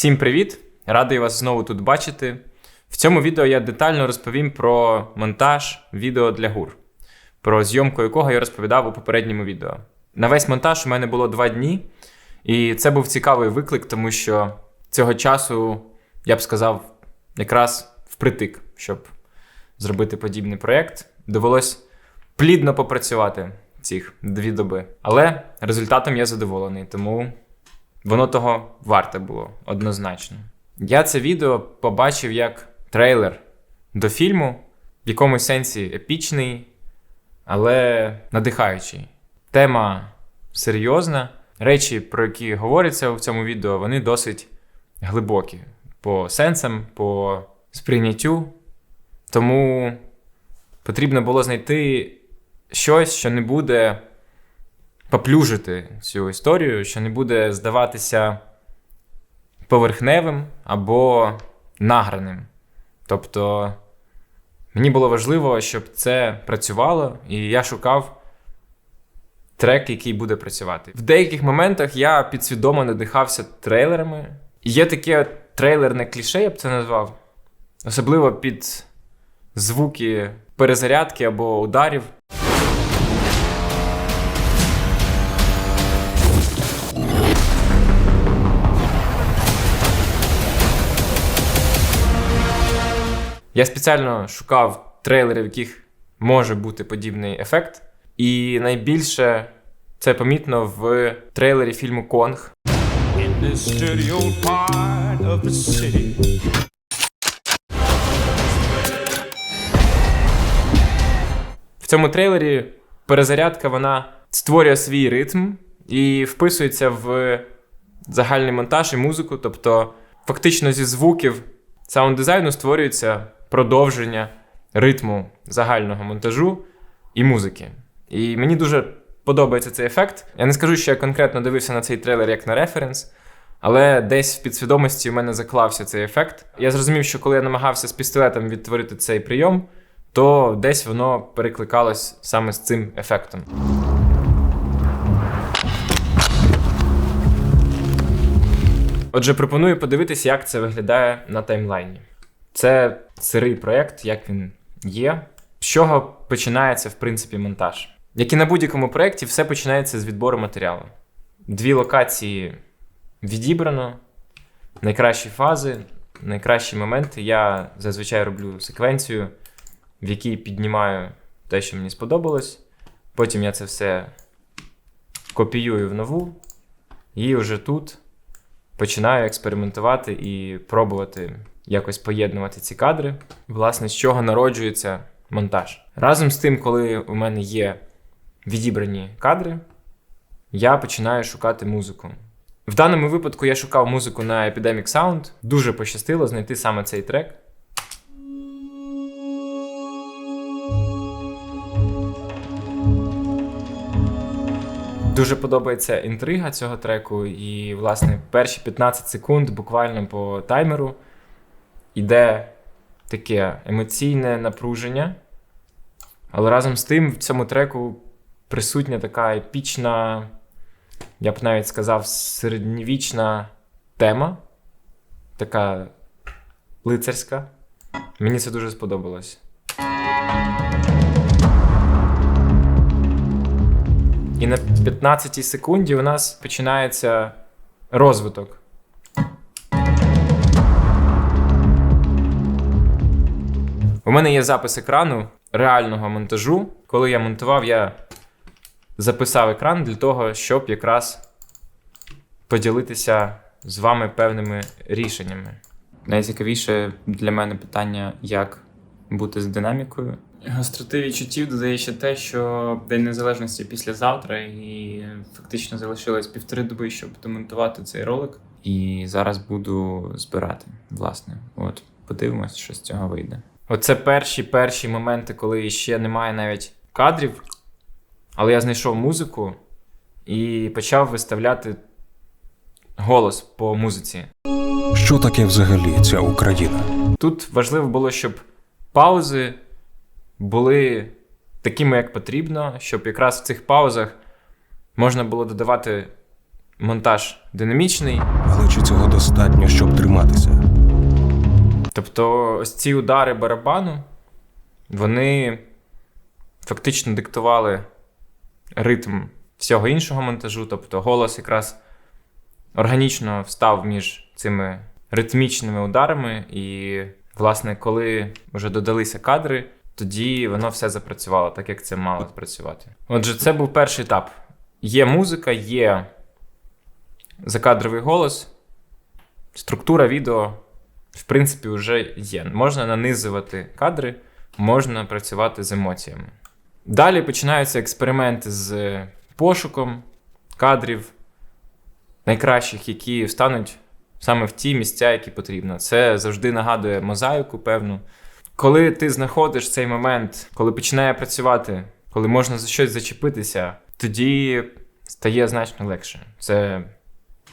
Всім привіт! Радий вас знову тут бачити. В цьому відео я детально розповім про монтаж відео для гур, про зйомку якого я розповідав у попередньому відео. На весь монтаж у мене було два дні, і це був цікавий виклик, тому що цього часу, я б сказав, якраз впритик, щоб зробити подібний проєкт. Довелось плідно попрацювати цих дві доби. Але результатом я задоволений, тому воно того варте було однозначно. Я це відео побачив як трейлер до фільму, в якомусь сенсі епічний, але надихаючий. Тема серйозна. Речі, про які говоряться в цьому відео, вони досить глибокі по сенсам, по сприйняттю. Тому потрібно було знайти щось, що не буде поплюжити цю історію, що не буде здаватися поверхневим або награним. Тобто мені було важливо, щоб це працювало, і я шукав трек, який буде працювати. В деяких моментах я підсвідомо надихався трейлерами. Є таке трейлерне кліше, я б це назвав. Особливо під звуки перезарядки або ударів. Я спеціально шукав трейлери, в яких може бути подібний ефект. І найбільше це помітно в трейлері фільму Конг. В цьому трейлері перезарядка вона створює свій ритм і вписується в загальний монтаж і музику. Тобто, фактично зі звуків саунд-дизайну створюється продовження ритму загального монтажу і музики. І мені дуже подобається цей ефект. Я не скажу, що я конкретно дивився на цей трейлер як на референс, але десь в підсвідомості у мене заклався цей ефект. Я зрозумів, що коли я намагався з пістолетом відтворити цей прийом, то десь воно перекликалось саме з цим ефектом. Отже, пропоную подивитися, як це виглядає на таймлайні. Це сирий проєкт, як він є. З чого починається, в принципі, монтаж. Як і на будь-якому проєкті, все починається з відбору матеріалу. Дві локації відібрано, найкращі фази, найкращі моменти. Я зазвичай роблю секвенцію, в якій піднімаю те, що мені сподобалось. Потім я це все копіюю в нову, і вже тут починаю експериментувати і пробувати якось поєднувати ці кадри. Власне, з чого народжується монтаж. Разом з тим, коли у мене є відібрані кадри, я починаю шукати музику. В даному випадку я шукав музику на Epidemic Sound. Дуже пощастило знайти саме цей трек. Дуже подобається інтрига цього треку, і, власне, перші 15 секунд буквально по таймеру йде таке емоційне напруження. Але разом з тим в цьому треку присутня така епічна, я б навіть сказав, середньовічна тема, така лицарська. Мені це дуже сподобалось. І на 15 секунді у нас починається розвиток. У мене є запис екрану реального монтажу. Коли я монтував, я записав екран для того, щоб якраз поділитися з вами певними рішеннями. Найцікавіше для мене питання, як бути з динамікою. Гостроти відчуттів додає ще те, що День Незалежності післязавтра, і фактично залишилось півтори доби, щоб домонтувати цей ролик. І зараз буду збирати, власне. От, подивимось, що з цього вийде. Оце перші перші моменти, коли ще немає навіть кадрів, але я знайшов музику і почав виставляти голос по музиці. Що таке взагалі ця Україна? Тут важливо було, щоб паузи були такими, як потрібно, щоб якраз в цих паузах можна було додавати монтаж динамічний, Але чи цього достатньо, щоб триматися? Тобто, ось ці удари барабану, вони фактично диктували ритм всього іншого монтажу. Тобто, голос якраз органічно встав між цими ритмічними ударами, і, власне, коли вже додалися кадри, тоді воно все запрацювало, так як це мало працювати. Отже, це був перший етап. Є музика, є закадровий голос, структура відео, в принципі, вже є. Можна нанизувати кадри, можна працювати з емоціями. Далі починаються експерименти з пошуком кадрів найкращих, які встануть саме в ті місця, які потрібно. Це завжди нагадує мозаїку, певну. Коли ти знаходиш цей момент, коли починає працювати, коли можна за щось зачепитися, тоді стає значно легше. Це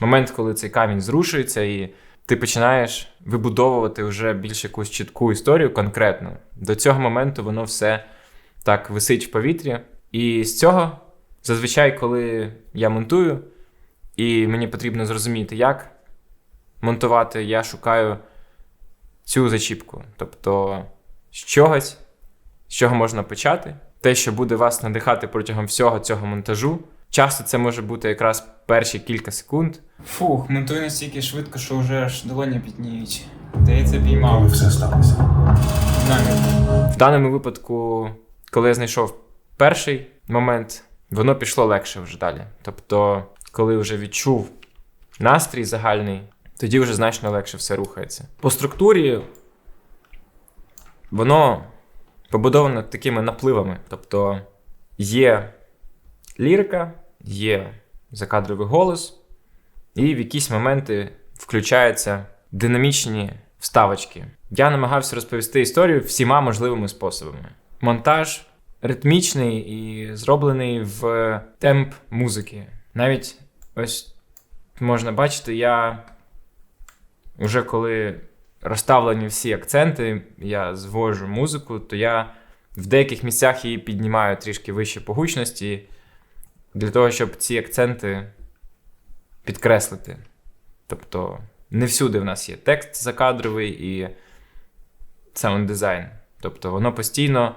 момент, коли цей камінь зрушується, і ти починаєш вибудовувати вже більш якусь чітку історію конкретно. До цього моменту воно все так висить в повітрі. І з цього, зазвичай, коли я монтую, і мені потрібно зрозуміти, як монтувати, я шукаю цю зачіпку. Тобто з чогось, з чого можна почати, те, що буде вас надихати протягом всього цього монтажу. Часто це може бути якраз перші кілька секунд. Фух, монтую настільки швидко, що вже аж долоні пітніють. Здається, піймав. все сталося? Намір. В даному випадку, коли я знайшов перший момент, воно пішло легше вже далі. Тобто, коли вже відчув настрій загальний, тоді вже значно легше все рухається. По структурі воно побудовано такими напливами. Тобто є лірика, є закадровий голос, і в якісь моменти включаються динамічні вставочки. Я намагався розповісти історію всіма можливими способами. Монтаж ритмічний і зроблений в темп музики. Навіть ось можна бачити, я вже коли розставлені всі акценти, я звожу музику, то я в деяких місцях її піднімаю трішки вище по гучності, для того, щоб ці акценти підкреслити. Тобто, не всюди в нас є текст закадровий і саунд дизайн. Тобто, воно постійно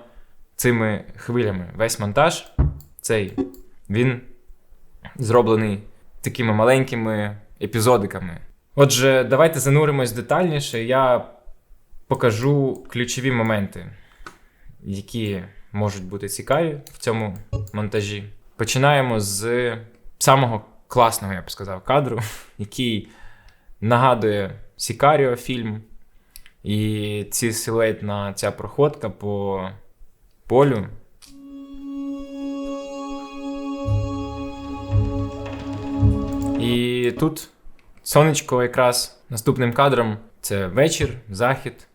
цими хвилями. Весь монтаж цей він зроблений такими маленькими епізодиками. Отже, давайте зануримось детальніше. Я покажу ключові моменти, які можуть бути цікаві в цьому монтажі. Починаємо з самого класного, я б сказав, кадру, який нагадує Сікаріо фільм. І ці силуетна ця проходка по полю. І тут сонечко якраз наступним кадром це вечір, захід.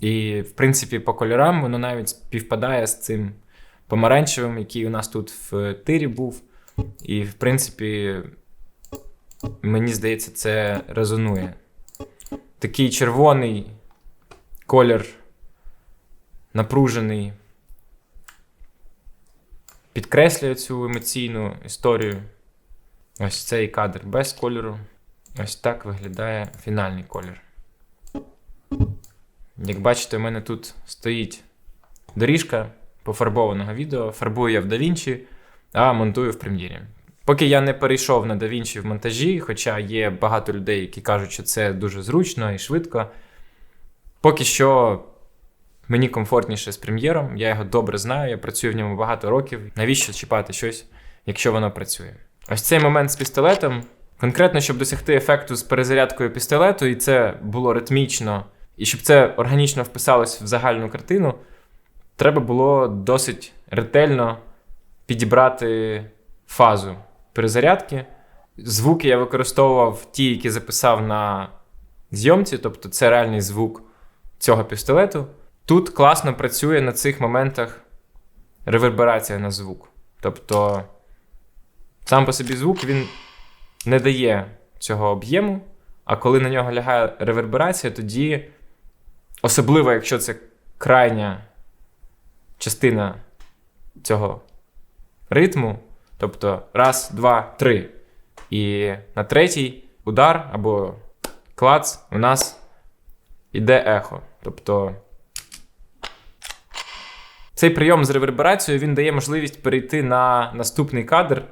І, в принципі, по кольорам воно навіть співпадає з цим помаранчевим, який у нас тут в тирі був. І, в принципі, мені здається, це резонує. Такий червоний колір напружений, підкреслює цю емоційну історію. Ось цей кадр без кольору. Ось так виглядає фінальний колір. Як бачите, у мене тут стоїть доріжка пофарбованого відео. Фарбую я в DaVinci, а монтую в прем'єрі. Поки я не перейшов на DaVinci в монтажі, хоча є багато людей, які кажуть, що це дуже зручно і швидко. Поки що мені комфортніше з прем'єром, я його добре знаю, я працюю в ньому багато років. Навіщо чіпати щось, якщо воно працює? Ось цей момент з пістолетом. Конкретно, щоб досягти ефекту з перезарядкою пістолету, і це було ритмічно, і щоб це органічно вписалось в загальну картину, треба було досить ретельно підібрати фазу перезарядки. Звуки я використовував ті, які записав на зйомці, тобто це реальний звук цього пістолету. Тут класно працює на цих моментах реверберація на звук. Тобто сам по собі звук він не дає цього об'єму, а коли на нього лягає реверберація, тоді, особливо якщо це крайня частина цього ритму, тобто раз, два, три. І на третій удар або клац, у нас іде ехо. Тобто цей прийом з реверберацією він дає можливість перейти на наступний кадр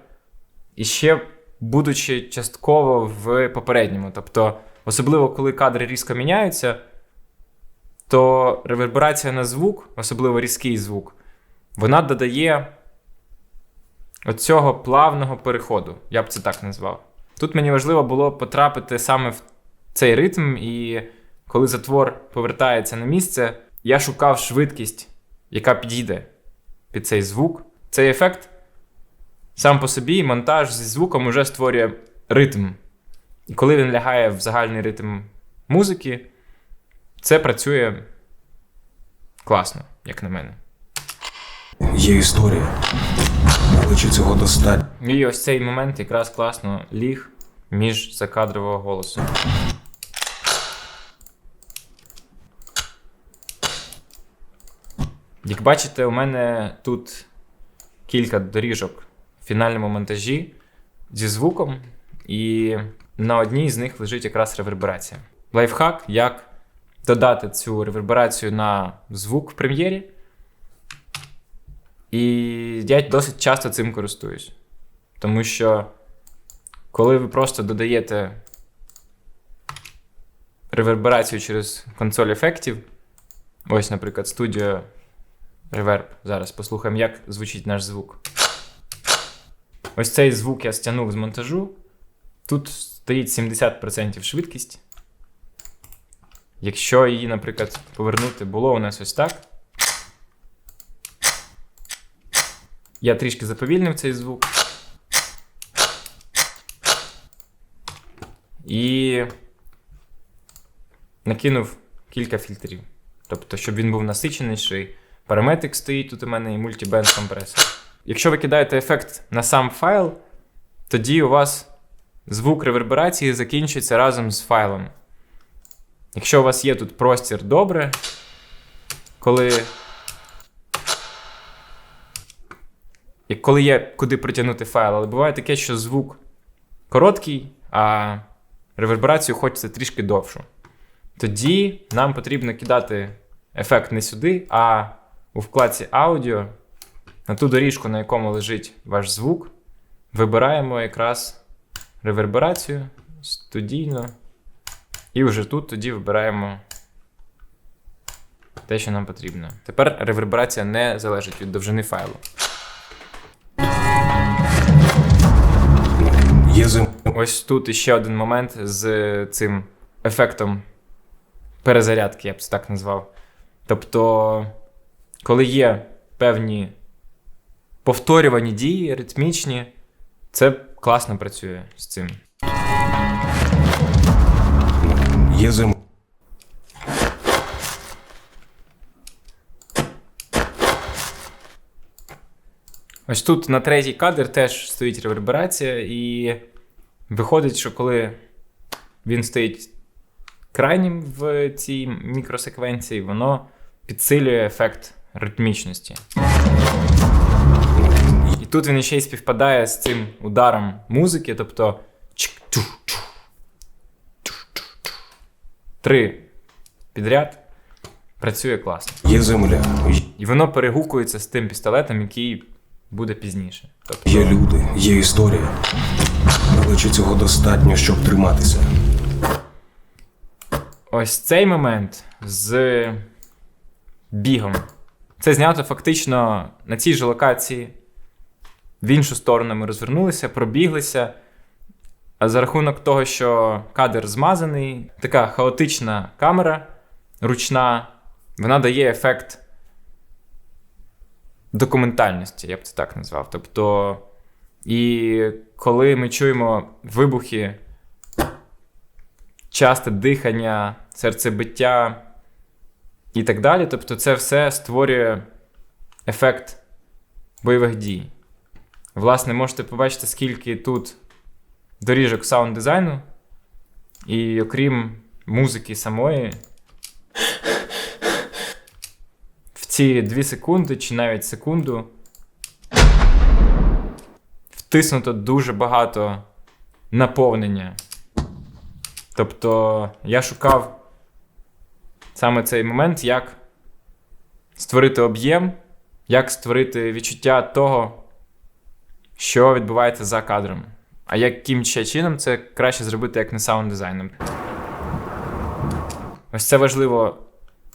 і ще будучи частково в попередньому. Тобто, особливо коли кадри різко міняються, то реверберація на звук, особливо різкий звук, вона додає оцього плавного переходу. Я б це так назвав. Тут мені важливо було потрапити саме в цей ритм, і коли затвор повертається на місце, я шукав швидкість, яка підійде під цей звук. Цей ефект сам по собі монтаж зі звуком уже створює ритм. І коли він лягає в загальний ритм музики, це працює класно, як на мене. Є історія. Але чи цього достатньо? І ось цей момент якраз класно ліг між закадрового голосу. Як бачите, у мене тут кілька доріжок в фінальному монтажі зі звуком, і на одній з них лежить якраз реверберація. Лайфхак, як додати цю реверберацію на звук в прем'єрі. І я досить часто цим користуюсь. Тому що коли ви просто додаєте реверберацію через консоль ефектів, ось, наприклад, Studio Reverb. Зараз послухаємо, як звучить наш звук. Ось цей звук я стягнув з монтажу. Тут стоїть 70% швидкість. Якщо її, наприклад, повернути, було у нас ось так. Я трішки заповільнив цей звук. І накинув кілька фільтрів. Тобто, щоб він був насиченіший. Параметрик стоїть тут у мене і мультибенд компресор. Якщо ви кидаєте ефект на сам файл, тоді у вас звук реверберації закінчується разом з файлом. Якщо у вас є тут простір добре, коли і коли є куди притягнути файл, але буває таке, що звук короткий, а реверберацію хочеться трішки довшу. Тоді нам потрібно кидати ефект не сюди, а у вкладці аудіо, на ту доріжку, на якому лежить ваш звук, вибираємо якраз реверберацію студійно. І вже тут тоді вибираємо те, що нам потрібно. Тепер реверберація не залежить від довжини файлу. Є. Ось тут іще один момент з цим ефектом перезарядки, я б це так назвав. Тобто, коли є певні повторювані дії, ритмічні, це класно працює з цим. Є зим. Ось тут на третій кадр теж стоїть реверберація, і виходить, що коли він стоїть крайнім в цій мікросеквенції, воно підсилює ефект ритмічності. І тут він ще й співпадає з цим ударом музики, тобто три підряд працює класно. Є земля. І воно перегукується з тим пістолетом, який буде пізніше. Тобто, Є люди, є історія. Але чи цього достатньо, щоб триматися? ось цей момент з бігом. Це знято фактично на цій же локації. В іншу сторону ми розвернулися, пробіглися. За рахунок того, що кадр змазаний, така хаотична камера ручна, вона дає ефект документальності, я б це так назвав. Тобто, і коли ми чуємо вибухи, часте дихання, серцебиття і так далі, тобто це все створює ефект бойових дій. Власне, можете побачити, скільки тут доріжок саунд дизайну, і окрім музики самої, в ці 2 секунди чи навіть секунду втиснуто дуже багато наповнення. Тобто я шукав саме цей момент, як створити об'єм, як створити відчуття того, що відбувається за кадром. А яким ще чином це краще зробити як не саунд-дизайном. Ось це важливо.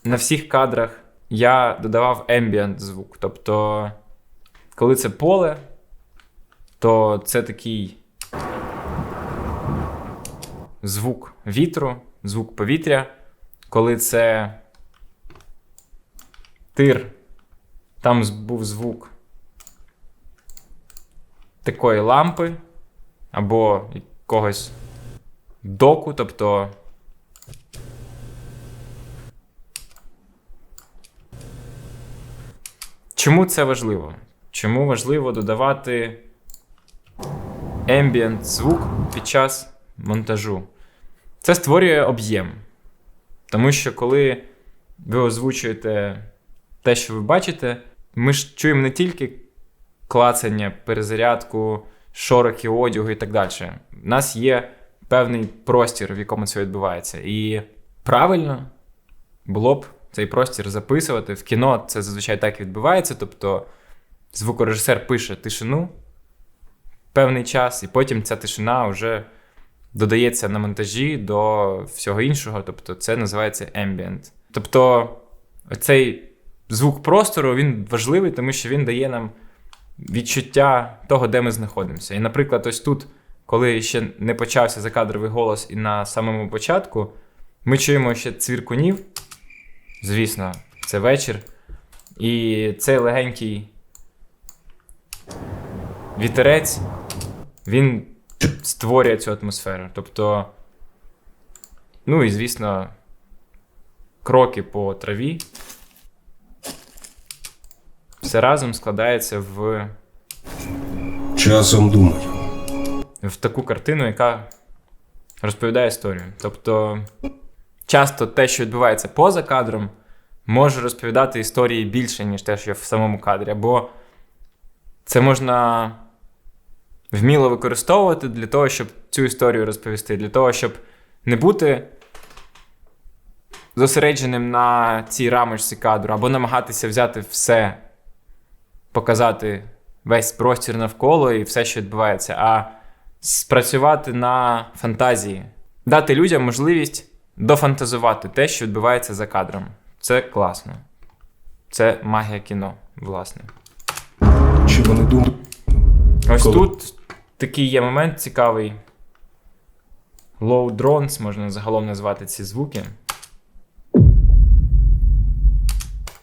На всіх кадрах я додавав ембієнт звук. Тобто, коли це поле, то це такий звук вітру, звук повітря. Коли це тир, там був звук такої лампи або якогось доку, тобто. Чому це важливо? Чому важливо додавати ембієнт звук під час монтажу? Це створює об'єм. Тому що коли ви озвучуєте те, що ви бачите, ми ж чуємо не тільки клацання, перезарядку, шороки одягу і так далі. У нас є певний простір, в якому це відбувається. І правильно було б цей простір записувати. В кіно це зазвичай так і відбувається. Тобто звукорежисер пише тишину певний час, і потім ця тишина вже додається на монтажі до всього іншого. Тобто це називається ambient. Тобто цей звук простору він важливий, тому що він дає нам відчуття того, де ми знаходимося. І, наприклад, ось тут, коли ще не почався закадровий голос, і на самому початку, ми чуємо ще цвіркунів. Звісно, це вечір. І цей легенький вітерець, він створює цю атмосферу. Тобто, ну і звісно, кроки по траві. Все разом складається в, Часом думаю. в таку картину, яка розповідає історію. Тобто, часто те, що відбувається поза кадром, може розповідати історії більше, ніж те, що в самому кадрі. Або це можна вміло використовувати для того, щоб цю історію розповісти, для того, щоб не бути зосередженим на цій рамочці кадру, або намагатися взяти все, показати весь простір навколо і все, що відбувається, а спрацювати на фантазії, дати людям можливість дофантазувати те, що відбувається за кадром. Це класно. Це магія кіно, власне. Чи вони думають? Ось Коли? тут такий є момент цікавий. Low drones, можна загалом назвати ці звуки.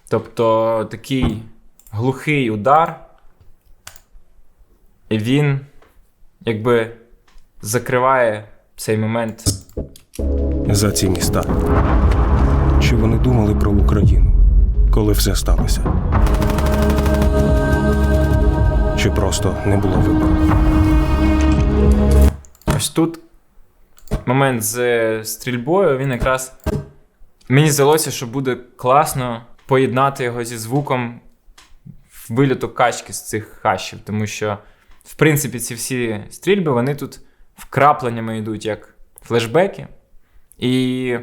Тобто такий глухий удар, він якби закриває цей момент. за ці міста? Чи вони думали про Україну, коли все сталося? Чи просто не було вибору? Ось тут момент з е, стрільбою, він якраз. Мені здалося, що буде класно поєднати його зі звуком виліту качки з цих хащів, тому що, в принципі, ці всі стрільби, вони тут вкрапленнями йдуть як флешбеки. І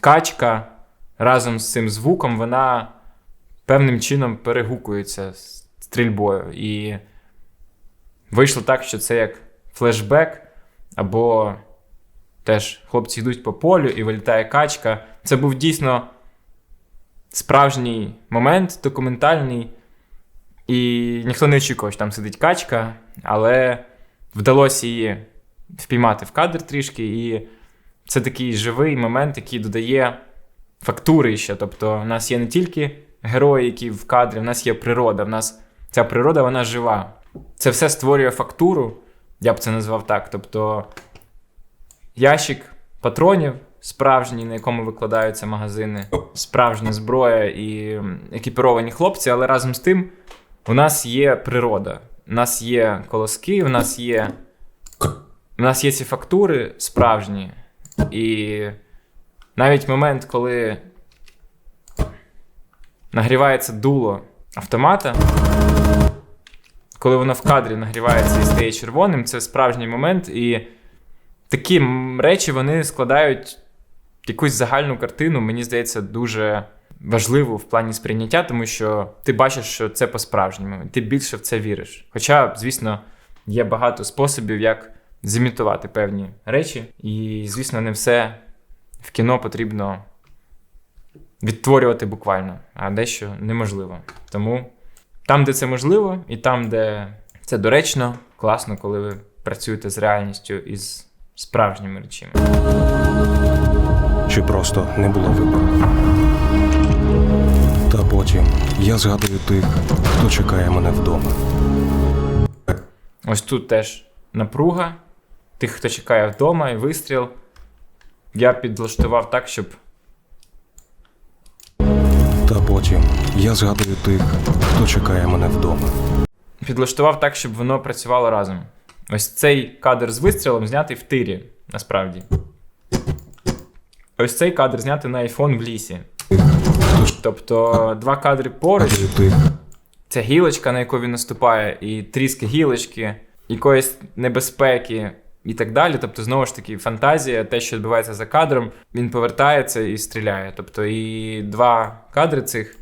качка разом з цим звуком, вона певним чином перегукується з стрільбою. І вийшло так, що це як флешбек, або теж хлопці йдуть по полю і вилітає качка. Це був дійсно справжній момент, документальний. І ніхто не очікував, що там сидить качка, але вдалося її впіймати в кадр трішки. І це такий живий момент, який додає фактури ще. Тобто, в нас є не тільки герої, які в кадрі, в нас є природа. В нас ця природа вона жива. Це все створює фактуру, я б це назвав так. Тобто ящик патронів справжній, на якому викладаються магазини, справжня зброя і екіпіровані хлопці, але разом з тим у нас є природа. У нас є колоски, у нас є. У нас є ці фактури справжні. І навіть момент, коли нагрівається дуло автомата, коли воно в кадрі нагрівається і стає червоним, це справжній момент. І такі речі вони складають якусь загальну картину, мені здається, дуже важливу в плані сприйняття, тому що ти бачиш, що це по-справжньому, і ти більше в це віриш. Хоча, звісно, є багато способів, як зімітувати певні речі, і, звісно, не все в кіно потрібно відтворювати буквально, а дещо неможливо. Тому там, де це можливо, і там, де це доречно, класно, коли ви працюєте з реальністю і з справжніми речами. Чи просто не було вибору? Потім я згадую тих, хто чекає мене вдома. Ось тут теж напруга. Тих, хто чекає вдома, і вистріл. Я підлаштував так, щоб Та потім я згадую тих, хто чекає мене вдома. підлаштував так, щоб воно працювало разом. Ось цей кадр з вистрілом знятий в тирі, насправді. Ось цей кадр знятий на iPhone в лісі. Тобто два кадри поруч, це гілочка, на яку він наступає, і тріски гілочки, якоїсь небезпеки і так далі. Тобто, знову ж таки, фантазія, те, що відбувається за кадром, він повертається і стріляє. Тобто, і два кадри цих,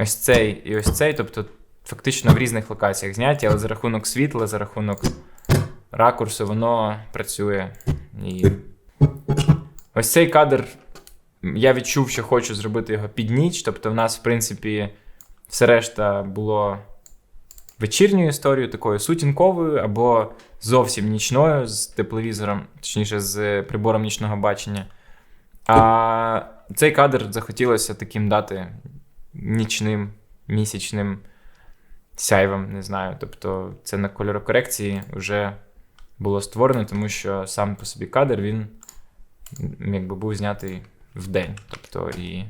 ось цей і ось цей, тобто, фактично в різних локаціях зняті, але за рахунок світла, за рахунок ракурсу, воно працює. І ось цей кадр. Я відчув, що хочу зробити його під ніч. Тобто, в нас, в принципі, все решта було вечірньою історією, такою сутінковою, або зовсім нічною з тепловізором, точніше, з прибором нічного бачення. А цей кадр захотілося таким дати нічним, місячним сяйвом, не знаю. Тобто, це на кольорокорекції вже було створено, тому що сам по собі кадр він якби був знятий в день. Тобто, і,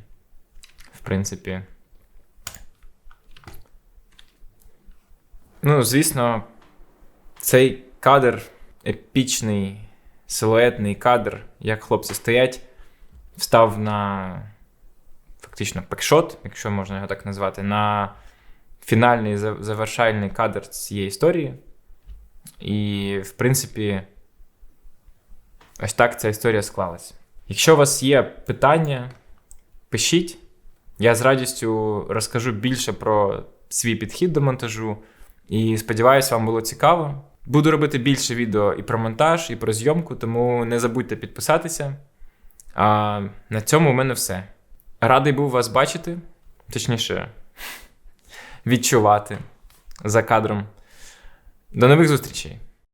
в принципі. Ну, звісно, цей кадр епічний, силуетний кадр, як хлопці стоять, встав на фактично пекшот, якщо можна його так назвати, на фінальний завершальний кадр цієї історії. І, в принципі, ось так ця історія склалась. Якщо у вас є питання, пишіть. Я з радістю розкажу більше про свій підхід до монтажу. І сподіваюся, вам було цікаво. Буду робити більше відео і про монтаж, і про зйомку, тому не забудьте підписатися. А на цьому у мене все. Радий був вас бачити, точніше, відчувати за кадром. До нових зустрічей!